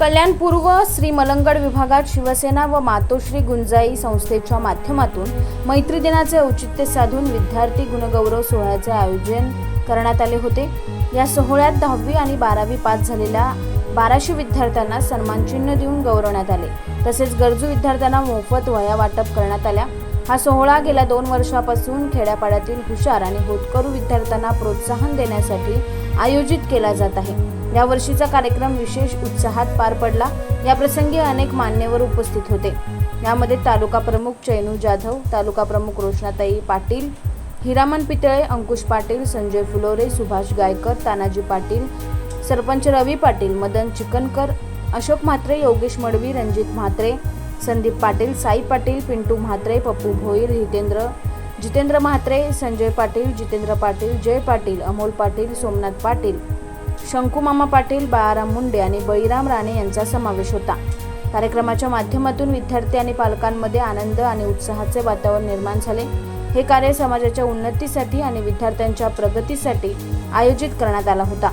कल्याणपूर्व श्री मलंगड विभागात शिवसेना व मातोश्री गुंजाई संस्थेच्या माध्यमातून मैत्री दिनाचे औचित्य साधून विद्यार्थी गुणगौरव सोहळ्याचे आयोजन करण्यात आले होते. या सोहळ्यात दहावी आणि बारावी पास झालेल्या बाराशे विद्यार्थ्यांना सन्मानचिन्ह देऊन गौरवण्यात आले. तसेच गरजू विद्यार्थ्यांना मोफत वह्या वाटप करण्यात आल्या. हा सोहळा गेल्या दोन वर्षापासून खेड्यापाड्यातील हुशार आणि होतकरू विद्यार्थ्यांना प्रोत्साहन देण्यासाठी आयोजित केला जात आहे. यावर्षीचा कार्यक्रम विशेष उत्साहात पार पडला. या प्रसंगी अनेक मान्यवर उपस्थित होते. यामध्ये तालुका प्रमुख चैनू जाधव तालुका प्रमुख रोशनाताई पाटील हिरामन पितळे अंकुश पाटील संजय फुलोरे सुभाष गायकर तानाजी पाटील सरपंच रवी पाटील मदन चिकनकर अशोक म्हात्रे योगेश मडवी रणजित म्हात्रे संदीप पाटील साई पाटील पिंटू म्हात्रे पप्पू भोईर हितेंद्र जितेंद्र म्हात्रे संजय पाटील जितेंद्र पाटील जय पाटील अमोल पाटील सोमनाथ पाटील शंकुमामा पाटील बाळाराम मुंडे आणि बळीराम राणे यांचा समावेश होता. कार्यक्रमाच्या माध्यमातून विद्यार्थी आणि पालकांमध्ये आनंद आणि उत्साहाचे वातावरण निर्माण झाले. हे कार्य समाजाच्या उन्नतीसाठी आणि विद्यार्थ्यांच्या प्रगतीसाठी आयोजित करण्यात आला होता.